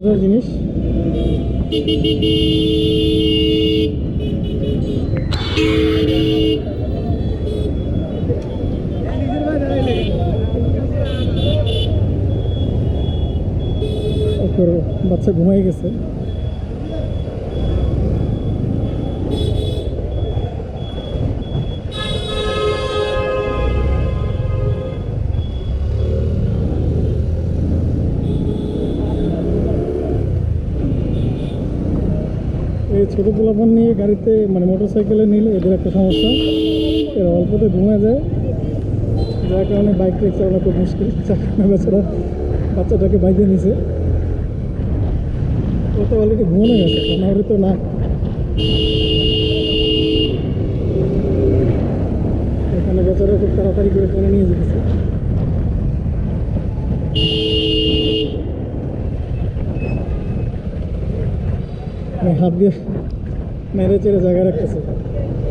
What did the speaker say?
জিনিস বাচ্চা ঘুমাই গেছে এই ছোটো পোলাপন নিয়ে গাড়িতে মানে মোটর সাইকেলে নিলে এদের একটা সমস্যা। এরা অল্পতে ঘুমে যায়। যার কারণে বাইক ট্রেক চালানো খুব মুশকিল। কারণে বেচারা বাচ্চাটাকে বাইকে নিছে। ও তো অলরেডি ঘুমানো গেছে না তো না এখানে বেচারা খুব তাড়াতাড়ি করে টেনে নিয়ে যেতেছে। हाथ दिए मेरे चेहरे जगह रखे रखते